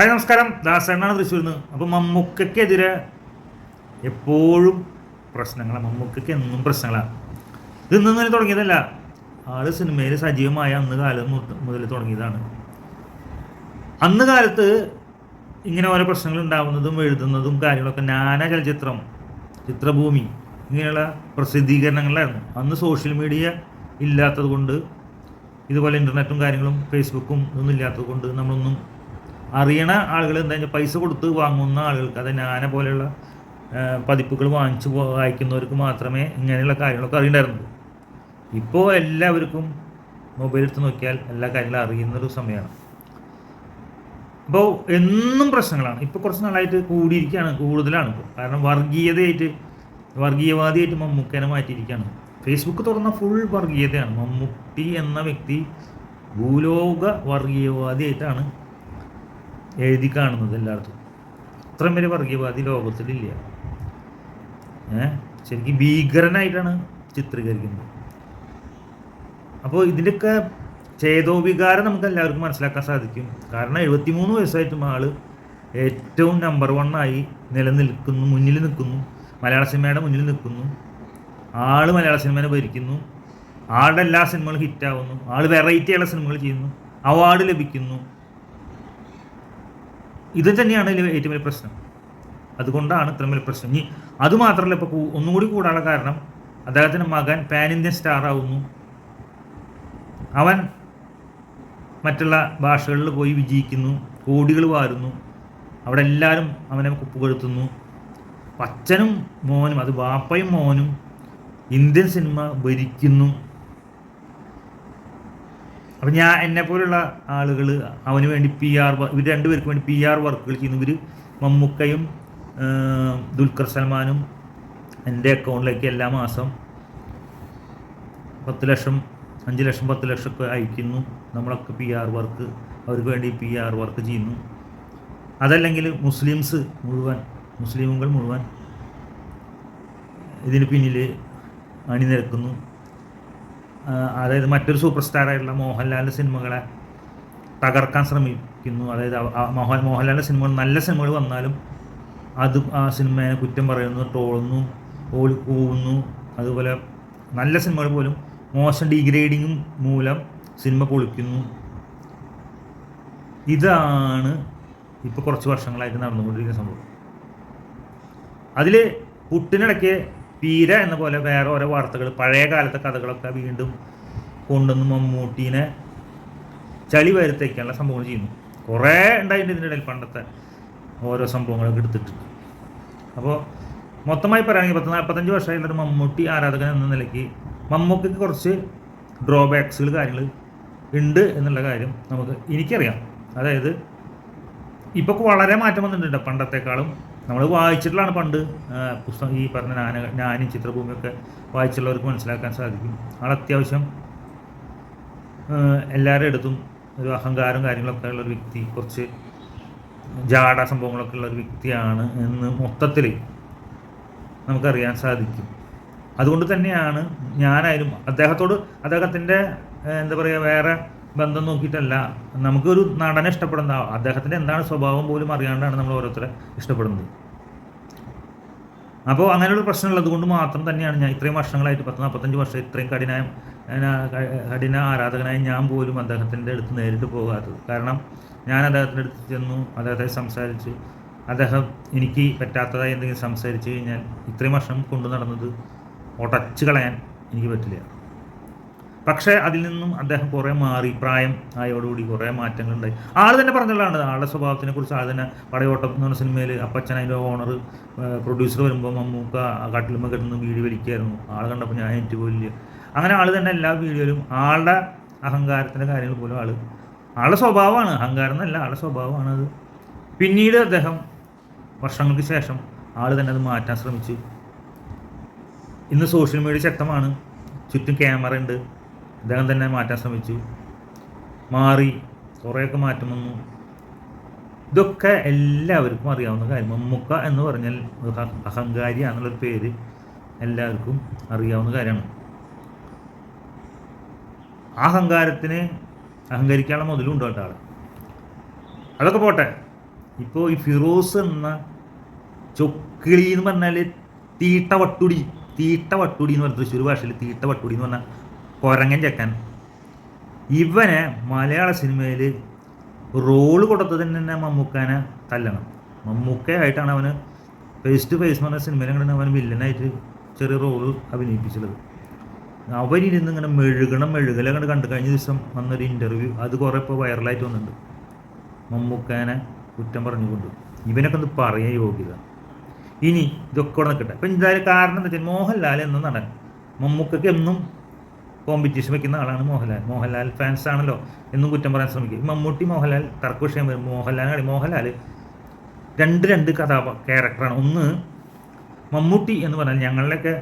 Hi നമസ്കാരം. ദാസണ്ണാണ് തൃശ്ശൂരിൽ നിന്ന്. അപ്പം മമ്മൂക്കയ്ക്കെതിരെ എപ്പോഴും പ്രശ്നങ്ങളാണ് മമ്മൂക്കയ്ക്ക് എന്നും പ്രശ്നങ്ങളാണ് ഇത് ഇന്ന് തുടങ്ങിയതല്ല. ആൾ സിനിമയിൽ സജീവമായ അന്ന് കാലം മുതൽ തുടങ്ങിയതാണ്. അന്ന് കാലത്ത് ഇങ്ങനെ ഓരോ പ്രശ്നങ്ങൾ ഉണ്ടാവുന്നതും എഴുതുന്നതും കാര്യങ്ങളൊക്കെ നാനാ ചലച്ചിത്രം ചിത്രഭൂമി ഇങ്ങനെയുള്ള പ്രസിദ്ധീകരണങ്ങളിലായിരുന്നു. അന്ന് സോഷ്യൽ മീഡിയ ഇല്ലാത്തത് കൊണ്ട് ഇതുപോലെ ഇന്റർനെറ്റും കാര്യങ്ങളും ഫേസ്ബുക്കും ഇതൊന്നും ഇല്ലാത്തത് കൊണ്ട് നമ്മളൊന്നും അറിയണ ആളുകൾ എന്താ പൈസ കൊടുത്ത് വാങ്ങുന്ന ആളുകൾക്ക് അത് ഞാനെ പോലെയുള്ള പതിപ്പുകൾ വാങ്ങിച്ച് വായിക്കുന്നവർക്ക് മാത്രമേ ഇങ്ങനെയുള്ള കാര്യങ്ങളൊക്കെ അറിയണ്ടായിരുന്നുള്ളൂ. ഇപ്പോൾ എല്ലാവർക്കും മൊബൈൽ എടുത്ത് നോക്കിയാൽ എല്ലാ കാര്യങ്ങളും അറിയുന്നൊരു സമയമാണ് അപ്പോൾ എന്നും പ്രശ്നങ്ങളാണ്. ഇപ്പോൾ കുറച്ച് നാളായിട്ട് കൂടിയിരിക്കുകയാണ് കൂടുതലാണ് ഇപ്പോൾ കാരണം വർഗീയതയായിട്ട് വർഗീയവാദിയായിട്ട് മമ്മൂക്കേനെ മാറ്റിയിരിക്കുകയാണ്. ഫേസ്ബുക്ക് തുറന്ന ഫുൾ വർഗീയതയാണ്. മമ്മൂട്ടി എന്ന വ്യക്തി ഭൂലോക വർഗീയവാദിയായിട്ടാണ് എഴുതി കാണുന്നത് എല്ലായിടത്തും. അത്രയും വലിയ വർഗീയവാദി ലോകത്തിലില്ല. ഏ? ശരിക്കും ഭീകരനായിട്ടാണ് ചിത്രീകരിക്കുന്നത്. അപ്പോൾ ഇതിന്റെയൊക്കെ ചേതോവികാരം നമുക്ക് എല്ലാവർക്കും മനസ്സിലാക്കാൻ സാധിക്കും. കാരണം എഴുപത്തിമൂന്ന് വയസ്സായിട്ടും ആൾ ഏറ്റവും നമ്പർ വൺ ആയി നിലനിൽക്കുന്നു മുന്നിൽ നിൽക്കുന്നു. മലയാള സിനിമയുടെ മുന്നിൽ നിൽക്കുന്നു. ആൾ മലയാള സിനിമനെ ഭരിക്കുന്നു. ആളുടെ എല്ലാ സിനിമകളും ഹിറ്റാവുന്നു ആൾ വെറൈറ്റി ഉള്ള സിനിമകൾ ചെയ്യുന്നു. അവാർഡ് ലഭിക്കുന്നു. ഇത് തന്നെയാണ് ഇതിൽ ഏറ്റവും വലിയ പ്രശ്നം. അതുകൊണ്ടാണ് ഇത്രയും വലിയ പ്രശ്നം. ഇനി അതുമാത്രമല്ല ഇപ്പോൾ ഒന്നും കൂടി കൂടാനുള്ള കാരണം അദ്ദേഹത്തിന്റെ മകൻ പാൻ ഇന്ത്യൻ സ്റ്റാർ ആവുന്നു. അവൻ മറ്റുള്ള ഭാഷകളിൽ പോയി വിജയിക്കുന്നു കോടികൾ വാരുന്നു. അവിടെ എല്ലാവരും അവനെ കുപ്പുകെടുത്തുന്നു അച്ഛനും മോനും അത് വാപ്പയും മോനും ഇന്ത്യൻ സിനിമ ഭരിക്കുന്നു. അപ്പം ഞാൻ എന്നെ പോലുള്ള ആളുകൾ അവന് വേണ്ടി പി ആർ ഇവർ രണ്ടുപേർക്ക് വേണ്ടി പി ആർ വർക്കുകൾ ചെയ്യുന്നു. ഇവർ മമ്മൂക്കയും ദുൽഖർ സൽമാനും എന്റെ അക്കൗണ്ടിലേക്ക് എല്ലാ മാസം പത്ത് ലക്ഷം അഞ്ച് ലക്ഷം പത്ത് ലക്ഷം ഒക്കെ അയക്കുന്നു. നമ്മളൊക്കെ പി ആർ വർക്ക് അവർക്ക് വേണ്ടി പി ആർ വർക്ക് ചെയ്യുന്നു. അതല്ലെങ്കിൽ മുസ്ലിംസ് മുഴുവൻ മുസ്ലിമുകൾ മുഴുവൻ ഇതിന് പിന്നിൽ അണിനിരക്കുന്നു. അതായത് മറ്റൊരു സൂപ്പർ സ്റ്റാർ സ്റ്റാറായിട്ടുള്ള മോഹൻലാലിന്റെ സിനിമകളെ തകർക്കാൻ ശ്രമിക്കുന്നു. അതായത് മോഹൻ മോഹൻലാലിന്റെ സിനിമകൾ നല്ല സിനിമകൾ വന്നാലും അത് ആ സിനിമയെ കുറ്റം പറയുന്നു ട്രോളുന്നു ഓടി പോകുന്നു അതുപോലെ നല്ല സിനിമകൾ പോലും മോശം ഡീഗ്രേഡിങ്ങും മൂലം സിനിമ പൊളിക്കുന്നു. ഇതാണ് ഇപ്പോൾ കുറച്ച് വർഷങ്ങളായിട്ട് നടന്നുകൊണ്ടിരിക്കുന്ന സംഭവം. അതിൽ പുട്ടിനിടയ്ക്ക് പീര എന്ന പോലെ വേറെ ഓരോ വാർത്തകൾ പഴയ കാലത്തെ കഥകളൊക്കെ വീണ്ടും കൊണ്ടുവന്ന് മമ്മൂട്ടീനെ ചളി വരുത്തേക്കാനുള്ള സംഭവങ്ങൾ ചെയ്യുന്നു. കുറേ ഉണ്ടായിട്ടുണ്ട് ഇതിന്റെ ഇടയിൽ പണ്ടത്തെ ഓരോ സംഭവങ്ങളൊക്കെ എടുത്തിട്ടുണ്ട് അപ്പോൾ മൊത്തമായി പറയുകയാണെങ്കിൽ പത്ത് നാൽപ്പത്തഞ്ച് വർഷമായിട്ടുള്ള ഒരു മമ്മൂട്ടി ആരാധകൻ എന്ന നിലയ്ക്ക് മമ്മൂട്ടിക്ക് കുറച്ച് ഡ്രോബാക്സുകൾ കാര്യങ്ങൾ ഉണ്ട് എന്നുള്ള കാര്യം നമുക്ക് എനിക്കറിയാം. അതായത് ഇപ്പോൾ വളരെ മാറ്റം വന്നിട്ടുണ്ട് പണ്ടത്തെക്കാളും. നമ്മൾ വായിച്ചിട്ടുള്ളതാണ് പണ്ട്. പുസ്തകം ഈ പറഞ്ഞ ഞാന ഞാനും ചിത്രഭൂമിയൊക്കെ വായിച്ചുള്ളവർക്ക് മനസ്സിലാക്കാൻ സാധിക്കും. ആൾ അത്യാവശ്യം എല്ലാവരുടെ അടുത്തും ഒരു അഹങ്കാരം കാര്യങ്ങളൊക്കെ ഉള്ള ഒരു വ്യക്തി കുറച്ച് ജാട സംഭവങ്ങളൊക്കെ ഉള്ള ഒരു വ്യക്തിയാണ് എന്ന് മൊത്തത്തിൽ നമുക്കറിയാൻ സാധിക്കും. അതുകൊണ്ട് തന്നെയാണ് ഞാനായാലും അദ്ദേഹത്തോട് അദ്ദേഹത്തിന്റെ എന്താ പറയുക വേറെ ബന്ധം നോക്കിയിട്ടല്ല. നമുക്കൊരു നടനെ ഇഷ്ടപ്പെടുന്ന അദ്ദേഹത്തിന്റെ എന്താണ് സ്വഭാവം പോലും അറിയാണ്ടാണ് നമ്മൾ ഓരോരുത്തരെ ഇഷ്ടപ്പെടുന്നത്. അപ്പോൾ അങ്ങനെയുള്ള പ്രശ്നമുള്ളത് കൊണ്ട് മാത്രം തന്നെയാണ് ഞാൻ ഇത്രയും വർഷങ്ങളായിട്ട് പത്ത് നാൽപ്പത്തഞ്ച് വർഷം ഇത്രയും കഠിനായ കഠിന ആരാധകനായ ഞാൻ പോലും അദ്ദേഹത്തിന്റെ അടുത്ത് നേരിട്ട് പോകാത്തത്. കാരണം ഞാൻ അദ്ദേഹത്തിന്റെ അടുത്ത് ചെന്നു അദ്ദേഹത്തെ സംസാരിച്ച് അദ്ദേഹം എനിക്ക് പറ്റാത്തതായി എന്തെങ്കിലും സംസാരിച്ച് കഴിഞ്ഞാൽ ഇത്രയും വർഷം കൊണ്ടു നടന്നത് ഒടച്ചു കളയാൻ എനിക്ക് പറ്റില്ല. പക്ഷേ അതിൽ നിന്നും അദ്ദേഹം കുറേ മാറി പ്രായം ആയോടുകൂടി കുറേ മാറ്റങ്ങളുണ്ടായി. ആൾ തന്നെ പറഞ്ഞതാണ് ആളുടെ സ്വഭാവത്തിനെ കുറിച്ച് ആൾ തന്നെ പടയോട്ടം എന്ന് പറഞ്ഞ സിനിമയിൽ അപ്പച്ചൻ അതിന്റെ ഓണർ പ്രൊഡ്യൂസർ വരുമ്പോൾ മമ്മൂക്ക കട്ടിലുമ്മ കിടന്ന് വീഡിയോ വലിക്കായിരുന്നു. ആൾ കണ്ടപ്പോൾ ഞാൻ എനിക്ക് പോലില്ല അങ്ങനെ ആൾ തന്നെ എല്ലാ വീഡിയോയിലും ആളുടെ അഹങ്കാരത്തിന്റെ കാര്യങ്ങൾ പോലും ആൾ ആളുടെ സ്വഭാവമാണ്. അഹങ്കാരം എന്നല്ല ആളുടെ സ്വഭാവമാണ് അത്. പിന്നീട് അദ്ദേഹം വർഷങ്ങൾക്ക് ശേഷം ആൾ തന്നെ അത് മാറ്റാൻ ശ്രമിച്ചു. ഇന്ന് സോഷ്യൽ മീഡിയ ശക്തമാണ്. ചുറ്റും ക്യാമറ ഉണ്ട്. അദ്ദേഹം തന്നെ മാറ്റാൻ ശ്രമിച്ചു. മാറി കുറേയൊക്കെ മാറ്റം വന്നു. ഇതൊക്കെ എല്ലാവർക്കും അറിയാവുന്ന കാര്യം. മമ്മുക്ക എന്ന് പറഞ്ഞാൽ അഹങ്കാരി എന്നുള്ളൊരു പേര് എല്ലാവർക്കും അറിയാവുന്ന കാര്യമാണ്. ആ അഹങ്കാരത്തിന് അഹങ്കരിക്കാനുള്ള മുതലും ഉണ്ട് കേട്ടോ ആൾ അതൊക്കെ പോട്ടെ. ഇപ്പോൾ ഈ ഫിറോസ് എന്ന ചൊക്കിളി എന്ന് പറഞ്ഞാൽ തീട്ട വട്ടുടി തീട്ട വട്ടുടി എന്ന് പറഞ്ഞ തൃശ്ശൂർ ഭാഷയിൽ തീട്ട വട്ടുടി എന്ന് പറഞ്ഞാൽ കൊരങ്ങൻ ചെക്കൻ. ഇവനെ മലയാള സിനിമയിൽ റോൾ കൊടുത്തതിന് തന്നെ മമ്മൂക്കാനെ തല്ലണം. മമ്മൂക്കയായിട്ടാണ് അവന് ഫേസ് ടു ഫേസ് പറഞ്ഞ സിനിമയിലും കണ്ടു അവൻ വില്ലനായിട്ട് ചെറിയ റോൾ അഭിനയിപ്പിച്ചത് അവരിരുന്ന് ഇങ്ങനെ മെഴുകണം മെഴുകല കണ്ട് കണ്ട് കഴിഞ്ഞ ദിവസം വന്നൊരു ഇന്റർവ്യൂ അത് കുറേ ഇപ്പോൾ വൈറലായിട്ട് വന്നിട്ടുണ്ട്. മമ്മൂക്കാനെ കുറ്റം പറഞ്ഞുകൊണ്ട്. ഇവനൊക്കെ ഒന്ന് പറയാൻ യോഗ്യത. ഇനി ഇതൊക്കെ കൂടെ നിൽക്കട്ടെ അപ്പം എന്തായാലും കാരണം എന്താ വെച്ചാൽ മോഹൻലാൽ എന്ന നടൻ. മമ്മൂക്കയ്ക്ക് എന്നും കോമ്പറ്റീഷൻ വെക്കുന്ന ആളാണ് മോഹൻലാൽ. മോഹൻലാൽ ഫാൻസ് ആണല്ലോ. എന്നും കുറ്റം പറയാൻ ശ്രമിക്കും. മമ്മൂട്ടി മോഹൻലാൽ തർക്കവിഷയം വരും. മോഹൻലാൽ മോഹൻലാൽ രണ്ട് രണ്ട് കഥാ ക്യാരക്ടറാണ് ഒന്ന് മമ്മൂട്ടി എന്ന് പറഞ്ഞാൽ ഞങ്ങളുടെയൊക്കെ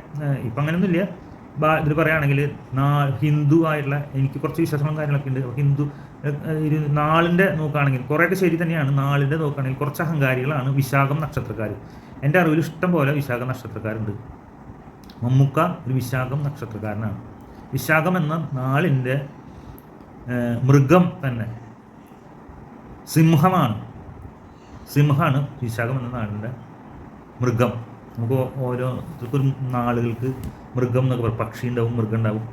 ഇപ്പം അങ്ങനെയൊന്നുമില്ല ഇതിൽ പറയുകയാണെങ്കിൽ നാ ഹിന്ദു ആയിട്ടുള്ള എനിക്ക് കുറച്ച് വിശ്വാസങ്ങളും കാര്യങ്ങളൊക്കെ ഉണ്ട്. ഹിന്ദു ഒരു നാളിന്റെ നോക്കുകയാണെങ്കിൽ കുറേയൊക്കെ ശരി തന്നെയാണ്. നാളിന്റെ നോക്കുകയാണെങ്കിൽ കുറച്ച് അഹങ്കാരികളാണ് വിശാഖം നക്ഷത്രക്കാർ എന്റെ അറിവിൽ ഇഷ്ടം പോലെ വിശാഖ നക്ഷത്രക്കാരുണ്ട്. മമ്മൂക്ക ഒരു വിശാഖം നക്ഷത്രക്കാരനാണ്. വിശാഖം എന്ന നാളിന്റെ മൃഗം തന്നെ. സിംഹമാണ്. സിംഹമാണ് വിശാഖം എന്ന നാളിന്റെ മൃഗം. നമുക്ക് ഓരോ നാളുകൾക്ക് മൃഗം എന്നൊക്കെ പറയും. പക്ഷി ഉണ്ടാവും മൃഗം ഉണ്ടാവും.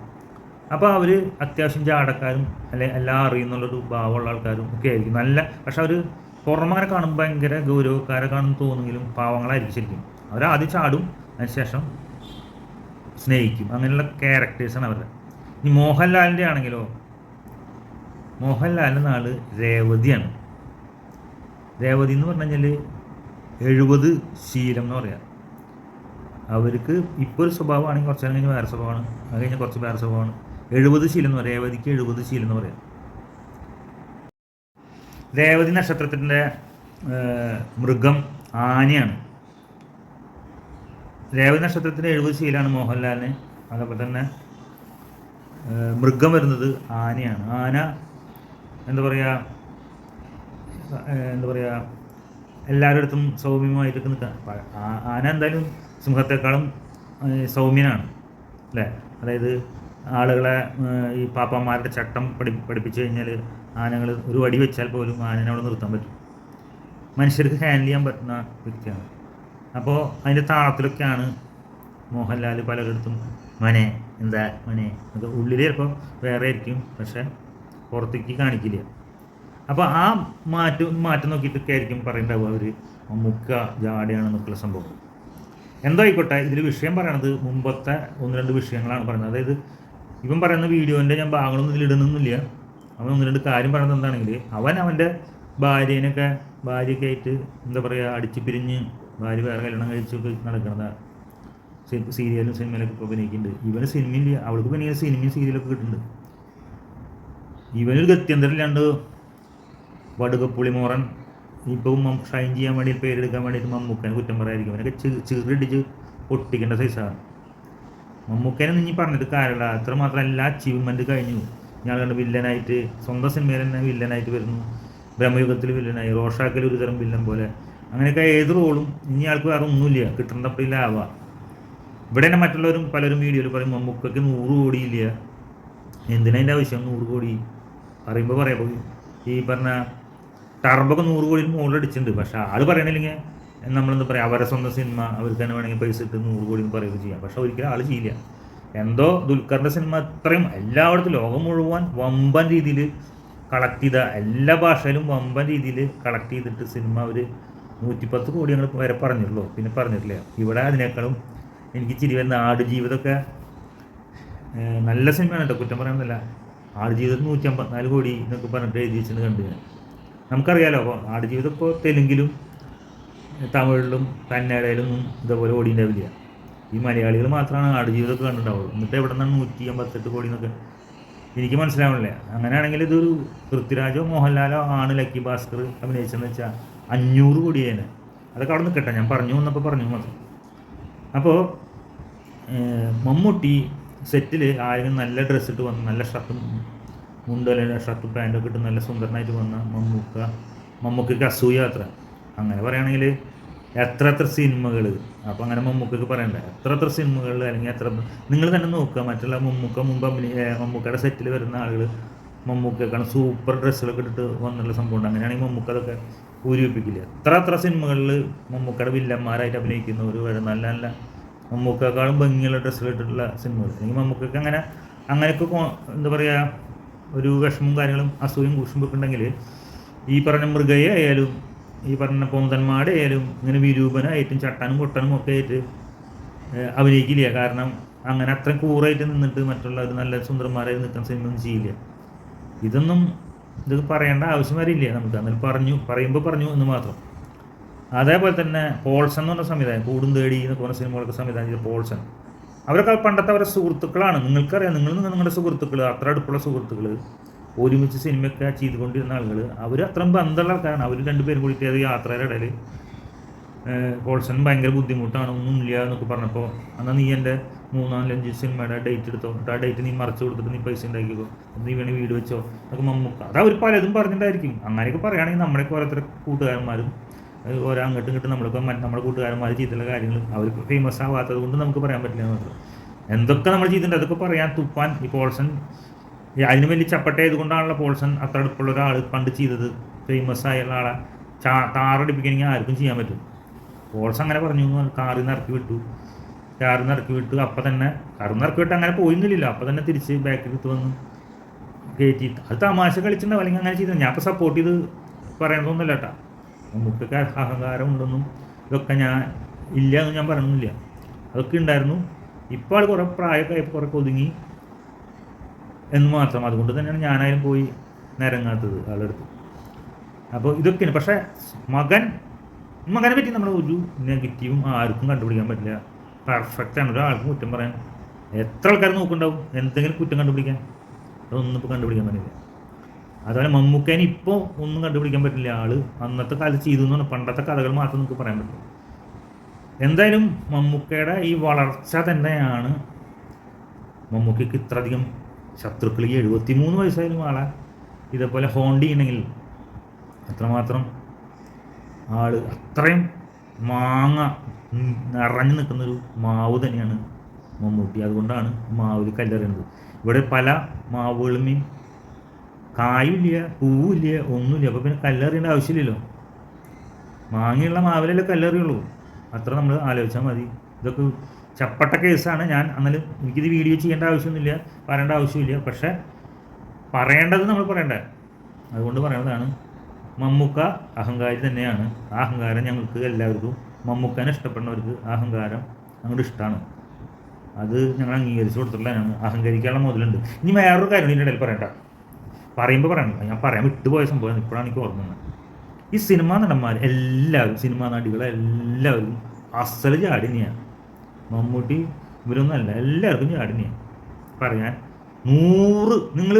അപ്പോൾ അവർ അത്യാവശ്യം ചാടക്കാരും അല്ലെ എല്ലാം അറിയുന്നുള്ളൊരു ഭാവമുള്ള ആൾക്കാരും ഒക്കെ ആയിരിക്കും. നല്ല പക്ഷെ അവർ പുറമങ്ങനെ കാണുമ്പോൾ ഭയങ്കര ഗൗരവക്കാരെ കാണും തോന്നുമെങ്കിലും പാവങ്ങളായിരിക്കും ശരിക്കും. അവർ ആദ്യം ചാടും അതിനുശേഷം സ്നേഹിക്കും. അങ്ങനെയുള്ള ക്യാരക്ടേഴ്സാണ് അവരുടെ. ഇനി മോഹൻലാലിന്റെ ആണെങ്കിലോ? മോഹൻലാലിന്റെ നാൾ രേവതിയാണ്. രേവതി എന്ന് പറഞ്ഞു കഴിഞ്ഞാൽ എഴുപത് ശീലം എന്ന് പറയാം. അവർക്ക് ഇപ്പോൾ ഒരു സ്വഭാവമാണെങ്കിൽ കുറച്ച് കഴിഞ്ഞ് വേറെ സ്വഭാവമാണ്. അത് കഴിഞ്ഞാൽ കുറച്ച് വേറെ സ്വഭാവമാണ്. എഴുപത് ശീലം എന്ന് പറയാം. രേവതിക്ക് എഴുപത് ശീലം എന്ന് പറയാം. രേവതി നക്ഷത്രത്തിന്റെ മൃഗം ആനയാണ്. രേവതി നക്ഷത്രത്തിന്റെ എഴുപത് ശീലമാണ് മോഹൻലാലിന്. അതേപോലെ തന്നെ മൃഗം വരുന്നത് ആനയാണ്. ആന എന്താ പറയുക എന്താ പറയുക എല്ലാവരുടെ അടുത്തും സൗമ്യമായിട്ടൊക്കെ നിൽക്കാം. ആന എന്തായാലും സിംഹത്തെക്കാളും സൗമ്യനാണ്. അല്ലേ? അതായത് ആളുകളെ ഈ പാപ്പന്മാരുടെ ചട്ടം പഠി പഠിപ്പിച്ചു കഴിഞ്ഞാൽ ആനകൾ ഒരു വടി വെച്ചാൽ പോലും ആനനെ അവിടെ നിർത്താൻ പറ്റും. മനുഷ്യർക്ക് ഹാൻഡിൽ ചെയ്യാൻ പറ്റുന്ന വ്യക്തിയാണ്. അപ്പോൾ അതിന്റെ താളത്തിലൊക്കെയാണ് മോഹൻലാൽ പലയിടത്തും മനെ എന്താ മനെ? അത് ഉള്ളിൽ ചിലപ്പോൾ വേറെ ആയിരിക്കും പക്ഷെ പുറത്തേക്ക് കാണിക്കില്ല. അപ്പോൾ ആ മാറ്റം മാറ്റം നോക്കിയിട്ടൊക്കെ ആയിരിക്കും പറയേണ്ടാവുക അവർ മുക്ക ജാടയാണെന്നൊക്കെയുള്ള സംഭവം. എന്തോ ആയിക്കോട്ടെ ഇതിൽ വിഷയം പറയണത് മുമ്പത്തെ ഒന്ന് രണ്ട് വിഷയങ്ങളാണ് പറയുന്നത്. അതായത് ഇവൻ പറയുന്ന വീഡിയോന്റെ ഞാൻ ഭാഗങ്ങളൊന്നും ഇതിൽ ഇടുന്നൊന്നുമില്ല അവൻ ഒന്ന് രണ്ട് കാര്യം പറയുന്നത് എന്താണെങ്കിൽ അവൻ അവന്റെ ഭാര്യേനൊക്കെ ഭാര്യയൊക്കെ എന്താ പറയുക അടിച്ച് പിരിഞ്ഞ് ഭാര്യ വേറെ കല്യാണം കഴിച്ചൊക്കെ നടക്കുന്നതാണ് സീരിയലും സിനിമയിലൊക്കെ ഇപ്പോൾ അഭിനയിക്കുന്നുണ്ട്. ഇവന് സിനിമയിൽ അവൾക്ക് പിന്നെ സിനിമയും സീരിയലൊക്കെ കിട്ടുന്നുണ്ട്. ഇവനൊരു ഗത്യന്തരമില്ലാണ്ട് വടുകപ്പുളിമോറൻ ഇപ്പം ഷൈൻ ചെയ്യാൻ വേണ്ടി പേരെടുക്കാൻ വേണ്ടിയിട്ട് മമ്മൂക്കനെ കുറ്റം പറയായിരിക്കും അവനൊക്കെ ചീറിടിച്ച് പൊട്ടിക്കേണ്ട സൈസാണ് മമ്മൂക്കനെ നീ പറഞ്ഞിട്ട് കാര്യമില്ല. അത്ര മാത്രം എല്ലാ അച്ചീവ്മെന്റ് കഴിഞ്ഞു. ഞാൻ കണ്ട് വില്ലനായിട്ട് സ്വന്തം സിനിമയിൽ തന്നെ വില്ലനായിട്ട് വരുന്നു. ബ്രഹ്മയുഗത്തിൽ വില്ലനായി റോഷാക്കൽ ഒരു തരം വില്ലൻ പോലെ. അങ്ങനെയൊക്കെ ഏത് റോളും ഇനി ആൾക്ക് വേറെ ഒന്നുമില്ല. കിട്ടേണ്ടപ്പോഴില്ലാവുക ഇവിടെ തന്നെ മറ്റുള്ളവരും പലരും വീഡിയോയിൽ പറയും മമ്മൂക്കയ്ക്ക് നൂറ് കോടിയില്ല. എന്തിനാ അതിന്റെ ആവശ്യം? നൂറ് കോടി. പറയുമ്പോൾ പറയാം. ഈ പറഞ്ഞ ടർബൊക്കെ നൂറ് കോടി മുകളിൽ അടിച്ചിട്ടുണ്ട്. പക്ഷെ ആൾ പറയണില്ലെങ്കിൽ നമ്മളെന്താ പറയുക അവരെ സ്വന്തം സിനിമ അവർക്ക് തന്നെ വേണമെങ്കിൽ പൈസ ഇട്ട് നൂറ് കോടി എന്ന് പറയുകയും ചെയ്യാം. പക്ഷെ ഒരിക്കലും ആൾ ചെയ്യില്ല. എന്തോ ദുൽഖറിന്റെ സിനിമ അത്രയും എല്ലായിടത്തും ലോകം മുഴുവൻ വമ്പൻ രീതിയിൽ കളക്ട് ചെയ്ത എല്ലാ ഭാഷയിലും വമ്പൻ രീതിയിൽ കളക്ട് ചെയ്തിട്ട് സിനിമ അവർ നൂറ്റിപ്പത്ത് കോടി ഞങ്ങൾ വരെ പറഞ്ഞിട്ടുള്ളൂ. പിന്നെ പറഞ്ഞിട്ടില്ല. ഇവിടെ അതിനേക്കാളും എനിക്ക് ചിരി വരുന്ന ആടുജീവിതമൊക്കെ നല്ല സിനിമയാണ് കേട്ടോ കുറ്റം പറയാനല്ല ആടുജീവിതം നൂറ്റി അമ്പത്തിനാല് കോടി എന്നൊക്കെ പറഞ്ഞിട്ട് എഴുതി വെച്ചെന്ന് കണ്ടു ഞാൻ. നമുക്കറിയാലോ അപ്പോൾ ആടുജീവിതം ഇപ്പോൾ തെലുങ്കിലും തമിഴിലും കന്നഡയിലും ഇതേപോലെ ഓടിയിട്ടുണ്ടാവില്ല ഈ മലയാളികൾ മാത്രമാണ് ആടുജീവിതമൊക്കെ കണ്ടിട്ടുണ്ടാവുള്ളൂ. എന്നിട്ട് എവിടെ നിന്നാണ് നൂറ്റി അമ്പത്തെട്ട് കോടി എന്നൊക്കെ എനിക്ക് മനസ്സിലാവണില്ല. അങ്ങനെയാണെങ്കിൽ ഇതൊരു പൃഥ്വിരാജോ മോഹൻലാലോ ആണ് ലക്കി ഭാസ്കർ അഭിനയിച്ചെന്ന് വെച്ചാൽ അഞ്ഞൂറ് കോടിയേന്. അതൊക്കെ അവിടെ നിൽക്കട്ടെ ഞാൻ പറഞ്ഞു എന്നപ്പോൾ പറഞ്ഞു മാത്രം അപ്പോൾ മമ്മൂട്ടി സെറ്റിൽ ആരെങ്കിലും നല്ല ഡ്രസ്സ് ഇട്ട് വന്ന് നല്ല ഷർട്ടും മുണ്ടല്ല ഷർട്ടും പാന്റൊക്കെ ഇട്ട് നല്ല സുന്ദരനായിട്ട് വന്ന മമ്മൂക്ക മമ്മൂക്കയ്ക്ക് അസൂയാത്ര അങ്ങനെ പറയുകയാണെങ്കിൽ എത്ര എത്ര സിനിമകൾ അപ്പോൾ അങ്ങനെ മമ്മൂക്കൊക്കെ പറയണ്ട എത്ര എത്ര സിനിമകൾ അല്ലെങ്കിൽ എത്ര നിങ്ങൾ തന്നെ നോക്കുക മറ്റുള്ള മമ്മൂക്ക മുമ്പ് മമ്മൂക്കയുടെ സെറ്റിൽ വരുന്ന ആളുകൾ മമ്മൂക്കാണ് സൂപ്പർ ഡ്രസ്സുകളൊക്കെ ഇട്ടിട്ട് വന്നുള്ള സംഭവമുണ്ട് അങ്ങനെയാണെങ്കിൽ മമ്മൂക്ക അതൊക്കെ ഊരിപ്പിക്കില്ല എത്ര എത്ര സിനിമകളിൽ മമ്മൂക്കയുടെ വില്ലന്മാരായിട്ട് അഭിനയിക്കുന്നവർ വരെ നല്ല നല്ല മമ്മൂക്കക്കാളും ഭംഗിയുള്ള ഡ്രസ്സുകൾ ഇട്ടിട്ടുള്ള സിനിമകൾ അല്ലെങ്കിൽ മമ്മൂക്കൊക്കെ അങ്ങനെ അങ്ങനെയൊക്കെ എന്താ പറയുക ഒരു വിഷമവും കാര്യങ്ങളും അസൂയും ഒക്കെ ഉണ്ടെങ്കിൽ ഈ പറഞ്ഞ മൃഗയെ ആയാലും ഈ പറഞ്ഞ പൊന്തന്മാരുടെ ആയാലും ഇങ്ങനെ വിരൂപനായിട്ടും ചട്ടാനും പൊട്ടാനും ഒക്കെ ആയിട്ട് അഭിനയിക്കില്ല? കാരണം അങ്ങനെ അത്ര കൂറായിട്ട് നിന്നിട്ട് മറ്റുള്ള മറ്റുള്ളവർ നല്ല സുന്ദരന്മാരായി നിൽക്കുന്ന സിനിമ ഒന്നും ചെയ്യില്ല. ഇതൊന്നും ഇത് പറയേണ്ട ആവശ്യം വരില്ല നമുക്ക്. അങ്ങനെ പറഞ്ഞു പറയുമ്പോൾ പറഞ്ഞു എന്ന് മാത്രം. അതേപോലെ തന്നെ പോൾസൺ എന്ന് പറഞ്ഞ സംവിധാനം കൂടും തേടി എന്നൊക്കെ പറഞ്ഞ സിനിമകളൊക്കെ സംവിധാനം ചെയ്ത പോൾസൺ. അവരൊക്കെ പണ്ടത്തെ അവരുടെ സുഹൃത്തുക്കളാണ്. നിങ്ങൾക്കറിയാം നിങ്ങൾ നിങ്ങളുടെ സുഹൃത്തുക്കൾ അത്ര അടുപ്പുള്ള സുഹൃത്തുക്കൾ ഒരുമിച്ച് സിനിമയൊക്കെ ചെയ്തുകൊണ്ടിരുന്ന ആളുകൾ അവർ അത്രയും ബന്ധമുള്ള ആൾക്കാരാണ്. അവർ രണ്ടുപേരും കൂടിയിട്ട് അത് യാത്രയുടെ ഇടയിൽ കോൾസൺ ഭയങ്കര ബുദ്ധിമുട്ടാണ് ഒന്നുമില്ല എന്നൊക്കെ പറഞ്ഞപ്പോൾ എന്നാൽ നീ എന്റെ മൂന്നാലഞ്ച് സിനിമയുടെ ഡേറ്റ് എടുത്തോ? എന്നിട്ട് ആ ഡേറ്റ് നീ മറച്ചു കൊടുത്തിട്ട് നീ പൈസ ഉണ്ടാക്കിക്കോ. നീ വേണമെങ്കിൽ വീട് വെച്ചോ? അതൊക്കെ മമ്മൂക്ക അത് അവർ പലതും പറഞ്ഞിട്ടുണ്ടായിരിക്കും. അങ്ങനെയൊക്കെ പറയുകയാണെങ്കിൽ നമ്മുടെയൊക്കെ ഓരോരുത്തർ കൂട്ടുകാരന്മാരും ഓരോ അങ്ങോട്ടും ഇങ്ങോട്ടും നമ്മളിപ്പോൾ നമ്മുടെ കൂട്ടുകാരന്മാർ ചെയ്തിട്ടുള്ള കാര്യങ്ങൾ അവർക്ക് ഫേമസ് ആവാത്തത് കൊണ്ട് നമുക്ക് പറയാൻ പറ്റില്ല എന്നുള്ളത് എന്തൊക്കെ നമ്മൾ ചെയ്തിട്ടുണ്ട് അതൊക്കെ പറയാൻ തുപ്പാൻ ഈ പോൾസൺ ഈ അതിന് വലിയ ചപ്പട്ടയത് കൊണ്ടാണല്ലോ പോൾസൺ അത്ര അടുപ്പുള്ള ഒരാൾ പണ്ട് ചെയ്തത് ഫേമസ് ആയുള്ള ആളെ ചാ താറടിപ്പിക്കണമെങ്കിൽ ആർക്കും ചെയ്യാൻ പറ്റും. പോൾസ് അങ്ങനെ പറഞ്ഞു കാറിൽ നിന്ന് ഇറക്കി വിട്ടു. കാറിൽ നിന്ന് ഇറക്കി വിട്ടു അപ്പം തന്നെ കാറിൽ നിന്ന് ഇറക്കി വിട്ട് അങ്ങനെ പോയിന്നില്ലല്ലോ അപ്പം തന്നെ തിരിച്ച് ബാക്കിൽ എടുത്ത് വന്ന് കയറ്റി അത് തമാശ കളിച്ചിട്ടുണ്ടാവും അല്ലെങ്കിൽ അങ്ങനെ ചെയ്തു ഞാൻ ഇപ്പോൾ സപ്പോർട്ട് ചെയ്ത് പറയണതൊന്നുമല്ല കേട്ടോ. നമുക്കൊക്കെ അഹങ്കാരം ഉണ്ടെന്നും ഇതൊക്കെ ഞാൻ ഇല്ല എന്ന് ഞാൻ പറയണമെന്നില്ല അതൊക്കെ ഉണ്ടായിരുന്നു. ഇപ്പോൾ ആൾ കുറേ പ്രായമൊക്കെ ആയപ്പോൾ കുറേ ഒതുങ്ങി എന്ന് മാത്രം. അതുകൊണ്ട് തന്നെയാണ് ഞാനായാലും പോയി നിരങ്ങാത്തത് ആളെടുത്ത് അപ്പോൾ ഇതൊക്കെയാണ്. പക്ഷേ മകൻ മകനെ പറ്റി നമ്മൾ ഒരു നെഗറ്റീവും ആർക്കും കണ്ടുപിടിക്കാൻ പറ്റില്ല. പെർഫെക്റ്റ് ആണ്. ഒരാൾക്കും കുറ്റം പറയാൻ എത്ര ആൾക്കാർ നോക്കുന്നുണ്ടാവും? എന്തെങ്കിലും കുറ്റം കണ്ടുപിടിക്കാൻ. അതൊന്നും ഇപ്പോൾ കണ്ടുപിടിക്കാൻ പറ്റില്ല. അതുപോലെ മമ്മൂക്കേനെ ഇപ്പോൾ ഒന്നും കണ്ടുപിടിക്കാൻ പറ്റില്ല. ആൾ അന്നത്തെ കാലത്ത് ചെയ്തു എന്ന് പറഞ്ഞാൽ പണ്ടത്തെ കഥകൾ മാത്രം നമുക്ക് പറയാൻ പറ്റും എന്തായാലും മമ്മൂക്കയുടെ ഈ വളർച്ച തന്നെയാണ് മമ്മൂക്കയ്ക്ക് ഇത്രയധികം ശത്രുക്കൾ എഴുപത്തി മൂന്ന് വയസ്സായാലും ആളെ. ഇതേപോലെ ഹോണ്ടി ഉണ്ടെങ്കിൽ അത്രമാത്രം ആൾ അത്രയും മാങ്ങ നിറഞ്ഞു നിൽക്കുന്നൊരു മാവ് തന്നെയാണ് മമ്മൂട്ടി. അതുകൊണ്ടാണ് മാവിൽ കല്ലെറിയുന്നത്. ഇവിടെ പല മാവുകളുമേയും കായില്ല പൂവില്ല ഒന്നുമില്ല. അപ്പോൾ പിന്നെ കല്ലെറിയേണ്ട ആവശ്യമില്ലല്ലോ. മാങ്ങയുള്ള മാവിലല്ലേ കല്ലെറിയുള്ളൂ. അത്ര നമ്മൾ ആലോചിച്ചാൽ മതി. ഇതൊക്കെ ചപ്പട്ട കേസാണ് ഞാൻ എന്നാലും എനിക്കിത് വീഡിയോ ചെയ്യേണ്ട ആവശ്യമൊന്നുമില്ല പറയേണ്ട ആവശ്യമില്ല പക്ഷേ പറയേണ്ടത് നമ്മൾ പറയണ്ടേ? അതുകൊണ്ട് പറയുന്നതാണ് മമ്മൂക്ക അഹങ്കാരി തന്നെയാണ്. ആ അഹങ്കാരം ഞങ്ങൾക്ക് എല്ലാവർക്കും മമ്മൂക്കാനെ ഇഷ്ടപ്പെടുന്നവർക്ക് ആ അഹങ്കാരം ഞങ്ങളുടെ ഇഷ്ടമാണ് അത് ഞങ്ങൾ അംഗീകരിച്ചു കൊടുത്തിട്ടുള്ളതാണ്. അഹങ്കരിക്കാനുള്ള മുതലുണ്ട്. ഇനി വേറൊരു കാര്യം ഇതിന്റെ ഇടയിൽ പറയണ്ട. പറയുമ്പോൾ പറയണം ഞാൻ പറയാൻ വിട്ടുപോയ സംഭവം ഇപ്പോഴാണ് എനിക്ക് ഓർമ്മ ഈ സിനിമാ നടന്മാർ എല്ലാവരും സിനിമാ നടികളെ എല്ലാവരും അസൽ ചാടിനെയാണ് മമ്മൂട്ടി ഇവരൊന്നുമല്ല എല്ലാവർക്കും ചാടിനെയാണ് പറയാൻ നൂറ് നിങ്ങൾ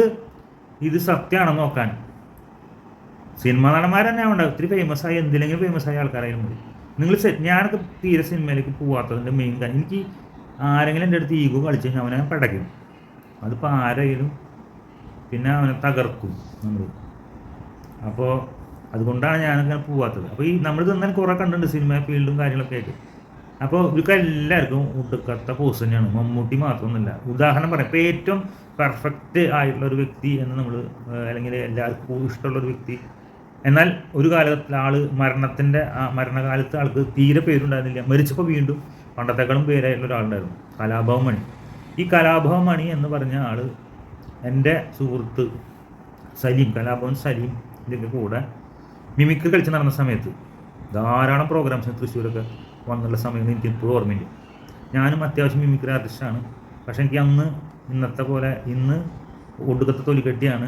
ഇത് സത്യമാണെന്ന് നോക്കാൻ? സിനിമ നടന്മാർ തന്നെ ആവണ്ട ഒത്തിരി ഫേമസ് ആയി എന്തിലെങ്കിലും ഫേമസ് ആയ ആൾക്കാരായാലും മതി. നിങ്ങൾ ഞാനൊക്കെ തീരെ സിനിമയിലേക്ക് പോവാത്തതിന്റെ മെയിൻ കാര്യം എനിക്ക് ആരെങ്കിലും എന്റെ അടുത്ത് ഈഗോ കളിച്ചു കഴിഞ്ഞാൽ അവനെ പടയ്ക്കും. അതിപ്പോൾ ആരായാലും പിന്നെ അവനെ തകർക്കും നമ്മൾ അപ്പോൾ അതുകൊണ്ടാണ് ഞാനങ്ങനെ പോവാത്തത്. അപ്പോൾ ഈ നമ്മൾ തന്നെ കുറേ കണ്ടിട്ടുണ്ട് സിനിമ ഫീൽഡും കാര്യങ്ങളൊക്കെ ആയിട്ട്. അപ്പോൾ ഇതൊക്കെ എല്ലാവർക്കും ഒടുക്കത്ത പോസ് തന്നെയാണ്. മമ്മൂട്ടി മാത്രമൊന്നുമില്ല. ഉദാഹരണം പറയാം. ഇപ്പോൾ ഏറ്റവും പെർഫെക്റ്റ് ആയിട്ടുള്ള ഒരു വ്യക്തി എന്ന് നമ്മൾ അല്ലെങ്കിൽ എല്ലാവർക്കും ഇഷ്ടമുള്ള ഒരു വ്യക്തി. എന്നാൽ ഒരു കാലത്തിൽ ആൾ മരണത്തിന്റെ ആ മരണകാലത്ത് ആൾക്ക് തീരെ പേരുണ്ടായിരുന്നില്ല. മരിച്ചപ്പോൾ വീണ്ടും പണ്ടത്തെക്കാളും പേരായിട്ടുള്ള ഒരാളുണ്ടായിരുന്നു. കലാഭവൻ മണി. ഈ കലാഭവൻ മണി എന്ന് പറഞ്ഞ ആൾ എന്റെ സുഹൃത്ത് സലീം കലാഭവൻ സലീം ഇതിന്റെ കൂടെ മിമിക്രി കളിച്ച് നടന്ന സമയത്ത് ധാരാളം പ്രോഗ്രാംസ് തൃശ്ശൂരൊക്കെ. വന്നുള്ള സമയം എനിക്ക് ഇപ്പോഴും ഓർമ്മയുണ്ട് ഞാനും അത്യാവശ്യം മിമിക്രി ആർട്ടിസ്റ്റാണ് പക്ഷെ എനിക്ക് അന്ന് ഇന്നത്തെ പോലെ ഇന്ന് ഒടുക്കത്തെ തൊലിക്കെട്ടിയാണ്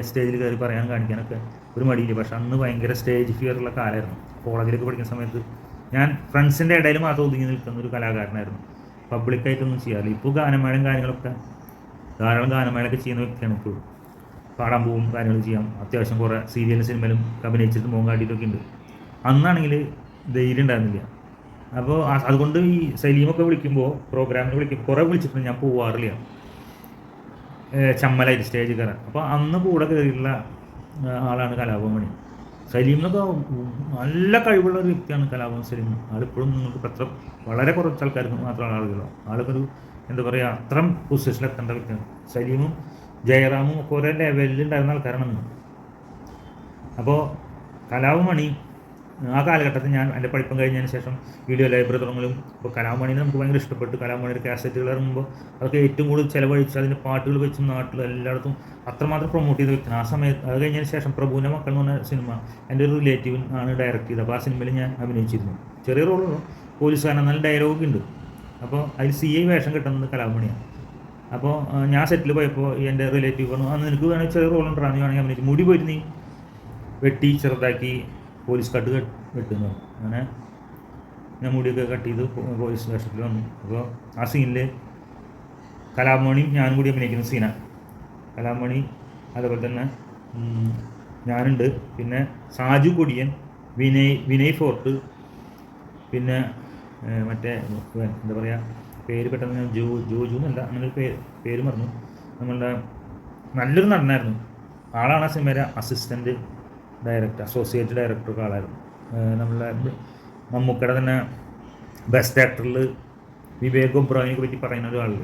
സ്റ്റേജിൽ കയറി പറയാൻ കാണിക്കാനൊക്കെ ഒരു മടിയില്ല. പക്ഷെ അന്ന് ഭയങ്കര സ്റ്റേജ് ഫിയർ ഉള്ള കാലമായിരുന്നു. കോളേജിലൊക്കെ പഠിക്കുന്ന സമയത്ത് ഞാൻ ഫ്രണ്ട്സിന്റെ ഇടയിൽ മാത്രം ഒതുങ്ങി നിൽക്കുന്ന ഒരു കലാകാരനായിരുന്നു. പബ്ലിക്കായിട്ടൊന്നും ചെയ്യാറില്ല. ഇപ്പോൾ ഗാനമേളയും കാര്യങ്ങളൊക്കെ ധാരാളം ഗാനമേളയൊക്കെ ചെയ്യുന്ന വ്യക്തിയാണ് ഇപ്പോഴും. പാടാൻ പോകും കാര്യങ്ങൾ ചെയ്യാം. അത്യാവശ്യം കുറേ സീരിയലും സിനിമയിലും അഭിനയിച്ചിട്ട് മോൻ കാട്ടിയിട്ടൊക്കെ ഉണ്ട്. അന്നാണെങ്കിൽ ധൈര്യം ഉണ്ടായിരുന്നില്ല. അപ്പോൾ അതുകൊണ്ട് ഈ സലീമൊക്കെ വിളിക്കുമ്പോൾ പ്രോഗ്രാമിന് വിളിക്കും കുറേ വിളിച്ചിട്ടുണ്ട് ഞാൻ പോവാറില്ല. ചമ്മല സ്റ്റേജിൽ കയറാൻ അപ്പോൾ അന്ന് കൂടെ കയറിയുള്ള ആളാണ് കലാഭവമണി സലീം എന്നൊക്കെ നല്ല കഴിവുള്ള ഒരു വ്യക്തിയാണ് കലാഭവൻ സലീം. ആളിപ്പോഴും നിങ്ങൾക്ക് പത്ര വളരെ കുറച്ച് ആൾക്കാർക്ക് മാത്രമാണ് ആളുകളോ ആളൊക്കെ ഒരു എന്താ പറയുക അത്രയും പൊസിഷനിലെത്തേണ്ട വ്യക്തിയാണ്. സലീമും ജയറാമും ഒക്കെ ഒരേ ലെവലിൽ ഉണ്ടായിരുന്ന ആൾക്കാരാണെന്ന് അപ്പോൾ കലാഭമണി മണി ആ കാലഘട്ടത്തിൽ ഞാൻ എന്റെ പഠിപ്പം കഴിഞ്ഞതിന് ശേഷം വീഡിയോ ലൈബ്രറി തുടങ്ങലും ഇപ്പോൾ കലാമണിനെ നമുക്ക് ഭയങ്കര ഇഷ്ടപ്പെട്ടു. കലാമണിയുടെ കാസറ്റുകൾ ഇറങ്ങുമ്പോൾ അതൊക്കെ ഏറ്റവും കൂടുതൽ ചിലവഴിച്ച് അതിന്റെ പാട്ടുകൾ വെച്ചും നാട്ടിൽ എല്ലായിടത്തും അത്രമാത്രം പ്രൊമോട്ട് ചെയ്ത് വ്യക്തിയാണ്. ആ സമയത്ത് അത് കഴിഞ്ഞതിന് ശേഷം പ്രഭുവിന്റെ മക്കൾ എന്ന് പറഞ്ഞ സിനിമ എന്റെ ഒരു റിലേറ്റീവ് ആണ് ഡയറക്റ്റ് ചെയ്തത്. അപ്പോൾ ആ സിനിമയിൽ ഞാൻ അഭിനയിച്ചിരുന്നു. ചെറിയ റോളുള്ളൂ പോലീസുകാരൻ നല്ല ഡയലോഗ് ഉണ്ട്. അപ്പോൾ അതിൽ സി ഐ വേഷം കിട്ടുന്നത് കലാമണിയാണ്. അപ്പോൾ ഞാൻ സെറ്റിൽ പോയപ്പോൾ എന്റെ റിലേറ്റീവ് പറഞ്ഞു അന്ന് നിനക്ക് വേണമെങ്കിൽ ചെറിയ റോൾ ഉണ്ടാകും വേണമെങ്കിൽ അഭിനയിച്ചു മുടി പോയിട്ട് നീ വെട്ടി ചെറുതാക്കി പോലീസ് കട്ട് വെട്ടുന്നു അങ്ങനെ ഞാൻ മുടിയൊക്കെ കട്ട് ചെയ്ത് പോലീസ് സ്റ്റേഷനിൽ വന്നു. അപ്പോൾ ആ സീനിൽ കലാമണിയും ഞാനും കൂടി അഭിനയിക്കുന്ന സീനാണ് കലാമണി അതേപോലെ തന്നെ ഞാനുണ്ട്. പിന്നെ സാജു കൊടിയൻ വിനയ് വിനയ് ഫോർട്ട് പിന്നെ മറ്റേ എന്താ പറയുക പേര് പെട്ടെന്ന് ഞാൻ ജോ ജോജു എന്നല്ല അങ്ങനെ പേര് പേര് മറന്നു. നമ്മളുടെ നല്ലൊരു നടനായിരുന്നു. ആളാണ് ആ സിനിമയുടെ അസിസ്റ്റന്റ് ഡയറക്ടർ അസോസിയേറ്റ് ഡയറക്ടർ ഒക്കെ ആളായിരുന്നു. നമ്മളെ മമ്മൂക്കയുടെ തന്നെ ബെസ്റ്റ് ആക്ടറിൽ വിവേക് ഒബ്രോയിനെ കുറിച്ച് പറയുന്ന ഒരാളിൽ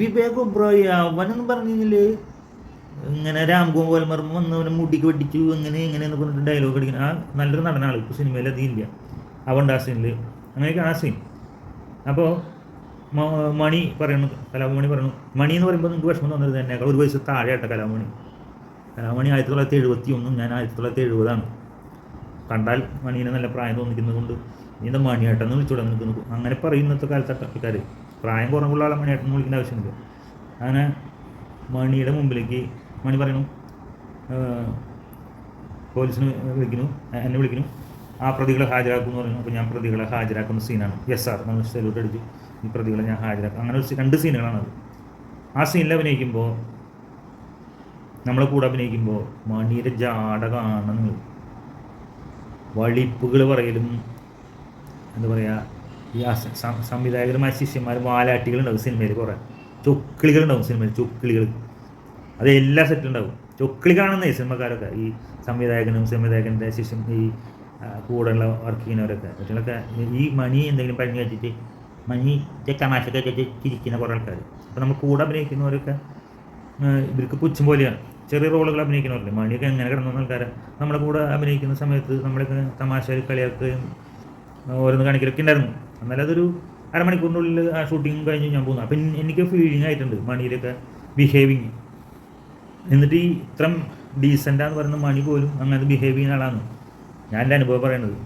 വിവേക് ഒബ്രോയ് അവനെന്ന് പറഞ്ഞില്ലേ? ഇങ്ങനെ രാംഗോപാൽ മർമ്മ വന്ന് അവനെ മുടിക്ക് വെട്ടിച്ചു അങ്ങനെ ഇങ്ങനെ എന്ന് പറഞ്ഞിട്ട് ഡയലോഗ് അടിക്കുന്ന ആ നല്ലൊരു നടനാൾ ഇപ്പോൾ സിനിമയിൽ അധികം ഇല്ല അവന്റെ ആ സീനിൽ അങ്ങനെയൊക്കെ ആ സീൻ അപ്പോൾ മണി പറയുന്നു കലാമണി പറയുന്നു. മണി എന്ന് പറയുമ്പോൾ നിങ്ങൾക്ക് വിഷമം തോന്നരുത് എന്നേക്കാൾ ഒരു വയസ്സ് താഴെയാട്ട കലാമണി. കലാമണി ആയിരത്തി തൊള്ളായിരത്തി എഴുപത്തി ഒന്നും ഞാൻ ആയിരത്തി തൊള്ളായിരത്തി എഴുപതാണ്. കണ്ടാൽ മണീനെ നല്ല പ്രായം തോന്നിക്കുന്നത് കൊണ്ട് നീ എന്താ മണിയേട്ടെന്ന് വിളിച്ചോടെ നിൽക്കുന്നു. അങ്ങനെ പറയും ഇന്നത്തെ കാലത്തെ പ്രായം കുറവുള്ള ആളെ മണിയേട്ടെന്ന് വിളിക്കേണ്ട ആവശ്യമില്ല. അങ്ങനെ മണിയുടെ മുമ്പിലേക്ക് മണി പറയണു "ഏഹ്, പോലീസിന് വിളിക്കുന്നു എന്നെ വിളിക്കുന്നു. ആ പ്രതികളെ ഹാജരാക്കുമെന്ന് പറയുന്നു. അപ്പോൾ ഞാൻ പ്രതികളെ ഹാജരാക്കുന്ന സീനാണ്. യെസ് സാർ നമ്മൾ സെലൂട്ട് അടിച്ച് ഈ പ്രതികളെ ഞാൻ ഹാജരാക്കും. അങ്ങനെ ഒരു രണ്ട് സീനുകളാണത്. ആ സീനിൽ അഭിനയിക്കുമ്പോൾ നമ്മളെ കൂടെ അഭിനയിക്കുമ്പോൾ മണിയുടെ ജാട കാണണം നിങ്ങൾ വളിപ്പുകൾ പറയലും എന്താ പറയുക ഈ സംവിധായകരുമായ ശിഷ്യന്മാർ വാലാട്ടികളുണ്ടാവും സിനിമയിൽ കുറേ. ചൊക്കിളികളുണ്ടാവും സിനിമയിൽ ചൊക്കിളികൾ അത് എല്ലാ സെറ്റിലുണ്ടാവും. ചൊക്കിളി കാണുന്ന ഈ സിനിമക്കാരൊക്കെ ഈ സംവിധായകനും സംവിധായകന്റെ ശിഷ്യൻ ഈ കൂടെ കൂടെയുള്ള വർക്ക് ചെയ്യുന്നവരൊക്കെ. മറ്റുള്ളൊക്കെ ഈ മണി എന്തെങ്കിലും പഴഞ്ഞു വെച്ചിട്ട് മണി വെച്ചിട്ട് ചിരിക്കുന്ന കുറേ ആൾക്കാർ അപ്പോൾ നമ്മൾ കൂടെ അഭിനയിക്കുന്നവരൊക്കെ ഇവർക്ക് പുച്ഛം പോലെയാണ്. ചെറിയ റോളുകൾ അഭിനയിക്കുന്നവരില്ലേ മണിയൊക്കെ എങ്ങനെ കിടന്ന ആൾക്കാരെ. നമ്മുടെ കൂടെ അഭിനയിക്കുന്ന സമയത്ത് നമ്മളൊക്കെ തമാശയിൽ കളിയാക്കുകയും ഓരോന്ന് കാണിക്കലൊക്കെ ഉണ്ടായിരുന്നു. എന്നാലും അതൊരു അരമണിക്കൂറിനുള്ളിൽ ആ ഷൂട്ടിങ് കഴിഞ്ഞ് ഞാൻ പോകുന്നു അപ്പം എനിക്ക് ഫീലിംഗ് ആയിട്ടുണ്ട് മണിയിലൊക്കെ ബിഹേവിങ് എന്നിട്ട് ഈ ഇത്രം ഡീസന്റാന്ന് പറയുന്ന മണി പോലും അങ്ങനെ ബിഹേവ് ചെയ്യുന്ന ആളാണ്. ഞാൻ എന്റെ അനുഭവം പറയുന്നത്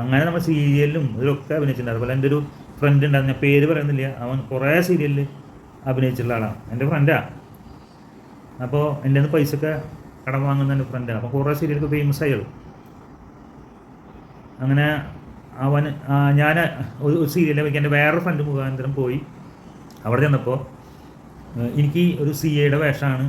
അങ്ങനെ നമ്മൾ സീരിയലിലും ഇതിലൊക്കെ അഭിനയിച്ചിട്ടുണ്ട്. അതുപോലെ എന്റെ ഒരു ഫ്രണ്ട് ഉണ്ടായിരുന്നു. ഞാൻ പേര് പറയുന്നില്ല. അവൻ കുറേ സീരിയലിൽ അഭിനയിച്ചിട്ടുള്ള ആളാണ് എന്റെ ഫ്രണ്ടാണ് അപ്പോൾ എന്റെ നിന്ന് പൈസ ഒക്കെ കടം വാങ്ങുന്ന ഫ്രണ്ടാണ് അപ്പോൾ കുറേ സീരിയലൊക്കെ ഫേമസ് ആയത് അങ്ങനെ അവൻ ഞാൻ ഒരു സീരിയലിൽ എനിക്ക് എന്റെ വേറൊരു ഫ്രണ്ട് മുഖാന്തരം പോയി. അവിടെ ചെന്നപ്പോൾ എനിക്ക് ഒരു സി എയുടെ വേഷമാണ്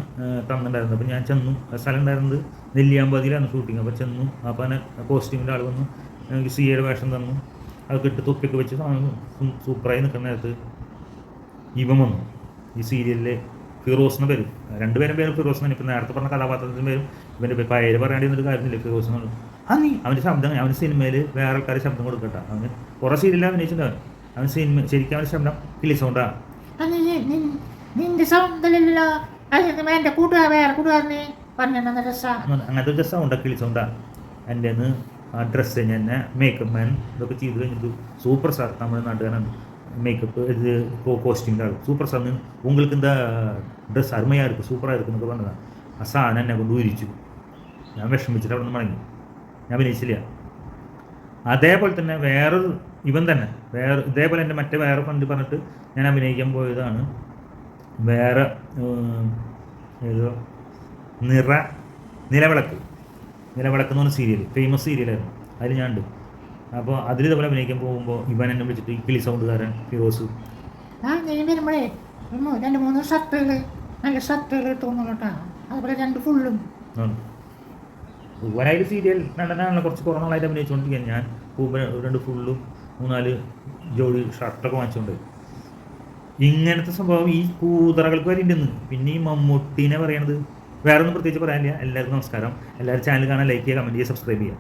തന്നിട്ടുണ്ടായിരുന്നത്. അപ്പോൾ ഞാൻ ചെന്നു. സ്ഥലം ഉണ്ടായിരുന്നത് നെല്ലിയാമ്പതിയിലാണ് ഷൂട്ടിങ് അപ്പോൾ ചെന്നു. അപ്പോൾ തന്നെ കോസ്റ്റ്യൂമിന്റെ ആൾ വന്നു. എനിക്ക് സി എയുടെ വേഷം തന്നു. അതൊക്കെ ഇട്ട് തൊപ്പിയൊക്കെ വെച്ച് സൂപ്പറായി നിൽക്കുന്ന നേരത്ത് ഇവൻ വന്നു. ഈ സീരിയലിലെ ഫിറോസ് എന്ന പേര് രണ്ടുപേരും പേരും ഫിറോസ് തന്നെ ഇപ്പം നേരത്തെ പറഞ്ഞ കഥാപാത്രത്തിന് പേരും ഇവന്റെ പേര് പറയേണ്ടി എന്നൊരു കാര്യമില്ല. ഫിറോസ് എന്നുള്ളത് ആ നീ അവന്റെ ശബ്ദം അവൻ സിനിമയിൽ വേറെ ആൾക്കാർ ശബ്ദം കൊടുക്കട്ടെ. അവന് കുറേ സീരിയലിൽ അഭിനയിച്ചിട്ടുണ്ടാവും അവൻ. സിനിമ ശരിക്കും അവന്റെ ശബ്ദം കിളി സൗണ്ടാ നിന്റെ എന്റെ കൂട്ടുകാർ വേറെ കൂട്ടുകാരനെ പറഞ്ഞു അങ്ങനത്തെ ഒരു സൗണ്ടൊക്കെ കിളി സൗണ്ടാണ് എന്റെ ആ ഡ്രസ്സ് ഞാൻ മേക്കപ്പ് മാൻ ഇതൊക്കെ ചെയ്ത് കഴിഞ്ഞിട്ട് സൂപ്പർ സാർ തമിഴ്നാട്ടുകാരാണ് மேக்கப் இது கோ கோஸ்டிங் தான் இருக்கும் சூப்பர் சாமி உங்களுக்கு இந்த ட்ரெஸ் அருமையாக இருக்குது சூப்பராக இருக்குன்னு பண்ணதான் அசா എന്നെ കൊണ്ട് ഊരിച്ചു ഞാൻ വിഷമിച്ചിട്ട് അവിടെ നിന്ന് മടങ്ങി. ഞാൻ അഭിനയിച്ചില്ല. അതേപോലെ തന്നെ വേറൊരു ഇവൻ തന്നെ. വേറെ ഇതേപോലെ എന്റെ മറ്റേ വേറെ ഫണ്ട് പറഞ്ഞിട്ട് ഞാൻ അഭിനയിക്കാൻ പോയതാണ്. വേറെ ഏതോ നിറ നിലവിളക്ക്. നിലവിളക്ക് എന്ന് പറഞ്ഞ സീരിയൽ ഫേമസ് സീരിയലായിരുന്നു അതിൽ ഞാൻ ഉണ്ട് അപ്പോൾ അതിൽ ഇതുപോലെ അഭിനയിക്കാൻ പോകുമ്പോൾ ഇവൻ എന്നെ വിളിച്ചിട്ട് ഈ സൗണ്ട് സൗണ്ടുകാരൻ ഫിറോസ്. ആ നീ വരുമ്പോഴേ രണ്ട് മൂന്ന് ഷർട്ടുകൾ നല്ല ഷർട്ടുകൾ തോന്നുന്നു കേട്ടോ അതുപോലെ രണ്ട് ഫുള്ളും. ഇവനായിട്ട് സീരിയൽ നടനാണല്ലോ കുറച്ച് കുറേ നാളായിട്ട് അഭിനയിച്ചുകൊണ്ടിരിക്കുക ഞാൻ. പോകുമ്പോൾ രണ്ട് ഫുള്ളും മൂന്നാൽ ജോഡി ഷർട്ടൊക്കെ വാങ്ങിച്ചുകൊണ്ട് ഇങ്ങനത്തെ സംഭവം ഈ കൂതറകൾക്ക് വരെ ഉണ്ടെന്ന് പിന്നെ ഈ മമ്മൂട്ടീനെ പറയണത് വേറെ ഒന്നും പ്രത്യേകിച്ച് പറയാനില്ല. എല്ലാവർക്കും നമസ്കാരം. എല്ലാവരും ചാനൽ കാണാൻ ലൈക്ക് ചെയ്യുക കമന്റ് ചെയ്യുക സബ്സ്ക്രൈബ് ചെയ്യുക.